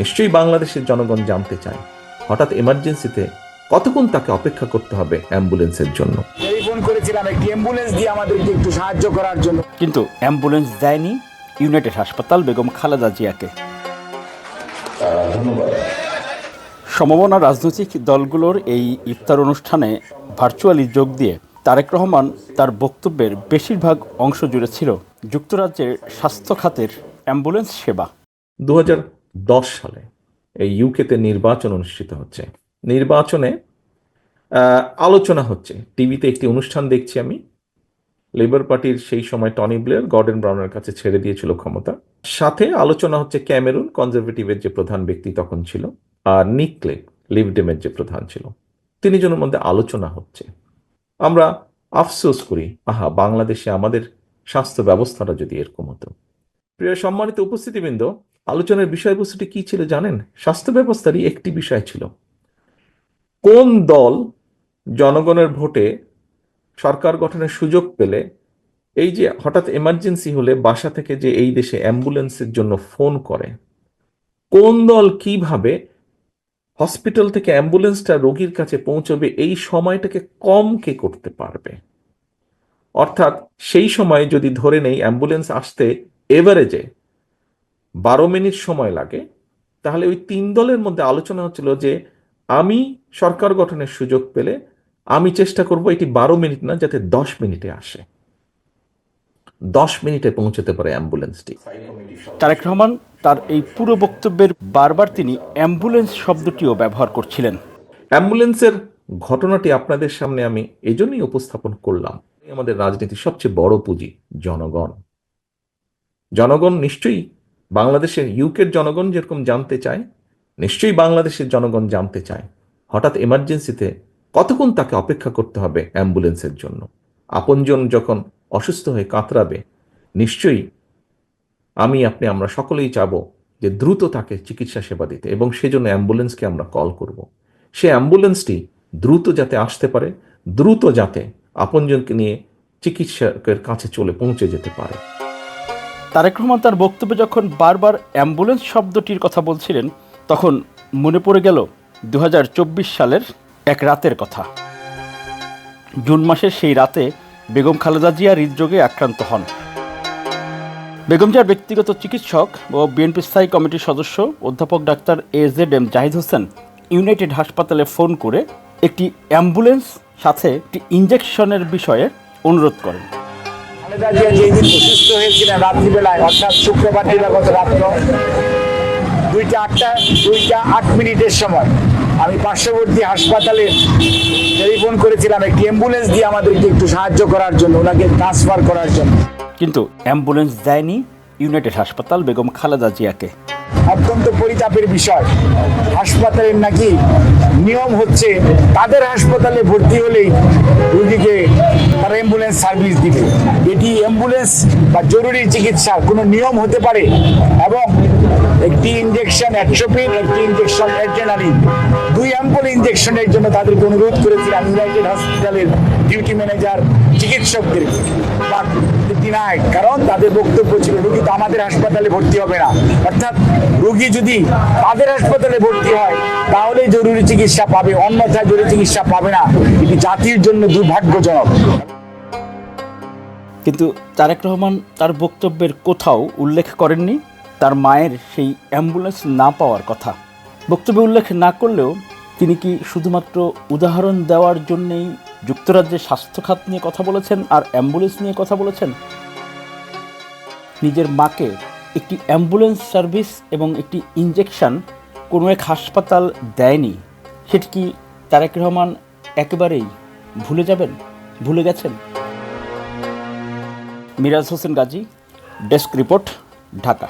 নিশ্চয়ই বাংলাদেশের জনগণ জানতে চায়। হঠাৎ এমার্জেন্সিতে কতক্ষণ তাকে অপেক্ষা করতে হবে অ্যাম্বুলেন্সের জন্য? টেলিফোন করেছিলাম একটি অ্যাম্বুলেন্স দিয়ে আমাদেরকে একটু সাহায্য করার জন্য। কিন্তু অ্যাম্বুলেন্স দেয়নি ইউনাইটেড হাসপাতাল বেগম খালেদা জিয়াকে। সমমনা রাজনৈতিক দলগুলোর এই ইফতার অনুষ্ঠানে ভার্চুয়ালি যোগ দিয়ে তারেক রহমান তার বক্তব্যের বেশিরভাগ অংশ জুড়ে ছিল যুক্তরাজ্যের স্বাস্থ্য খাতের অ্যাম্বুলেন্স সেবা। দু হাজার সালে এই ইউকেতে নির্বাচন অনুষ্ঠিত হচ্ছে। নির্বাচনে আলোচনা হচ্ছে। টিভিতে একটি অনুষ্ঠান দেখছি আমি। লেবার পার্টির সেই সময় টনি ব্লেয়ার গর্ডেন ব্রাউনের কাছে ছেড়ে দিয়েছিল ক্ষমতা। সাথে আলোচনা হচ্ছে ক্যামেরুন কনজারভেটিভের যে প্রধান ব্যক্তি তখন ছিল, আর নিকলে লিভডেমের যে প্রধান ছিল। তিনি তিনজনের মধ্যে আলোচনা হচ্ছে। আমরা আফসোস করি, আহা, বাংলাদেশে আমাদের স্বাস্থ্য ব্যবস্থাটা যদি এরকম হতো। প্রিয় সম্মানিত উপস্থিতিবৃন্দ আলোচনার বিষয়বস্তুটি কি ছিল জানেন? স্বাস্থ্য ব্যবস্থারই একটি বিষয় ছিল। কোন দল জনগণের ভোটে সরকার গঠনের সুযোগ পেলে এই যে হঠাৎ এমার্জেন্সি হলে বাসা থেকে যে এই দেশে অ্যাম্বুলেন্সের জন্য ফোন করে, কোন দল কীভাবে হসপিটাল থেকে অ্যাম্বুলেন্সটা রোগীর কাছে পৌঁছবে, এই সময়টাকে কম কে করতে পারবে? অর্থাৎ সেই সময় যদি ধরে নেই অ্যাম্বুলেন্স আসতে এভারেজে বারো মিনিট সময় লাগে। তাহলে ওই তিন দলের মধ্যে আলোচনা হচ্ছিল যে আমি সরকার গঠনের সুযোগ পেলে আমি চেষ্টা করব এটি বারো মিনিট না যাতে দশ মিনিটে আসে। দশ মিনিটে পৌঁছতে পারে অ্যাম্বুলেন্সটি তারেক রহমান তার এই পুরো বক্তব্যের বারবার তিনি অ্যাম্বুলেন্স শব্দটিও ব্যবহার করছিলেন। অ্যাম্বুলেন্সের ঘটনাটি আপনাদের সামনে আমি এজন্যই উপস্থাপন করলাম। আমাদের রাজনীতির সবচেয়ে বড় পুঁজি জনগণ। জনগণ নিশ্চয়ই বাংলাদেশের ইউকের জনগণ যেরকম জানতে চায়, নিশ্চয়ই বাংলাদেশের জনগণ জানতে চায়। হঠাৎ এমার্জেন্সিতে কতক্ষণ তাকে অপেক্ষা করতে হবে অ্যাম্বুলেন্সের জন্য? আপনজন যখন অসুস্থ হয়ে কাতরাবে, নিশ্চয়ই আমি, আপনি, আমরা সকলেই চাব যে দ্রুত তাকে চিকিৎসা সেবা দিতে এবং সেজন্য অ্যাম্বুলেন্সকে আমরা কল করব। সে অ্যাম্বুলেন্সটি দ্রুত যাতে আসতে পারে, দ্রুত যাতে আপনজনকে নিয়ে চিকিৎসকের কাছে চলে পৌঁছে যেতে পারে। তারেক রহমান তার বক্তব্যে যখন বারবার অ্যাম্বুলেন্স শব্দটির কথা বলছিলেন, তখন মনে পড়ে গেল দু হাজার চব্বিশ সালের এক রাতের কথা। জুন মাসের সেই রাতে বেগম খালেদা জিয়া হৃদরোগে আক্রান্ত হন। বেগম জিয়ার ব্যক্তিগত চিকিৎসক ও বিএনপি স্থায়ী কমিটির সদস্য অধ্যাপক doctor A Z M Zahid Hossain United হাসপাতালে ফোন করে একটি অ্যাম্বুলেন্স সাথে একটি ইঞ্জেকশনের বিষয়ে অনুরোধ করেন। খালেদা জিয়া যেই দিন অসুস্থ হয়েছিলেন রাত্রিবেলায় অর্থাৎ শুক্রবার দিবাগত রাত্র দুইটা আটটা দুইটা আট মিনিটের সময় আমি পার্শ্ববর্তী হাসপাতালে টেলিফোন করেছিলাম একটি অ্যাম্বুলেন্স দিয়ে আমাদেরকে একটু সাহায্য করার জন্য ওনাকে ট্রান্সফার করার জন্য। কিন্তু অ্যাম্বুলেন্স দেয়নি ইউনাইটেড হাসপাতাল বেগম খালেদা জিয়াকে। অত্যন্ত পরিতাপের বিষয়। হাসপাতালের নাকি নিয়ম হচ্ছে তাদের হাসপাতালে ভর্তি হলেই রুগীকে তারা অ্যাম্বুলেন্স সার্ভিস দিবে। এটি অ্যাম্বুলেন্স বা জরুরি চিকিৎসার কোনো নিয়ম হতে পারে। এবং একটি ইঞ্জেকশন অ্যাট্রোপিন একটি ইঞ্জেকশন অ্যাড্রেনালিন দুই অ্যাম্পল ইঞ্জেকশনের জন্য তাদেরকে অনুরোধ করেছিলাম ইউনাইটেড হসপিটালের ডিউটি ম্যানেজার চিকিৎসকদেরকে। ডিনাইড কারণ তাদের বক্তব্য ছিল, রুগী তো আমাদের হাসপাতালে ভর্তি হবে না। অর্থাৎ রুগী যদি তাদের হাসপাতালে ভর্তি হয় তাহলে জরুরি চিকিৎসা পাবে, অন্যথায় জরুরি চিকিৎসা পাবে না। এটি জাতির জন্য দুর্ভাগ্যজনক। কিন্তু তারেক রহমান তার বক্তব্যের কোথাও উল্লেখ করেননি, তার মায়ের সেই অ্যাম্বুলেন্স না পাওয়ার কথা। বক্তব্যে উল্লেখ না করলেও তিনি কি শুধুমাত্র উদাহরণ দেওয়ার জন্যেই যুক্তরাজ্যের স্বাস্থ্য খাত নিয়ে কথা বলেছেন আর অ্যাম্বুলেন্স নিয়ে কথা বলেছেন। নিজের মাকে একটি অ্যাম্বুলেন্স সার্ভিস এবং একটি ইঞ্জেকশন কোনো এক হাসপাতাল দেয়নি। সেটি কি তারেক রহমান একেবারেই ভুলে যাবেন? ভুলে গেছেন? Miraj Hossain Gazi, desk report, Dhaka.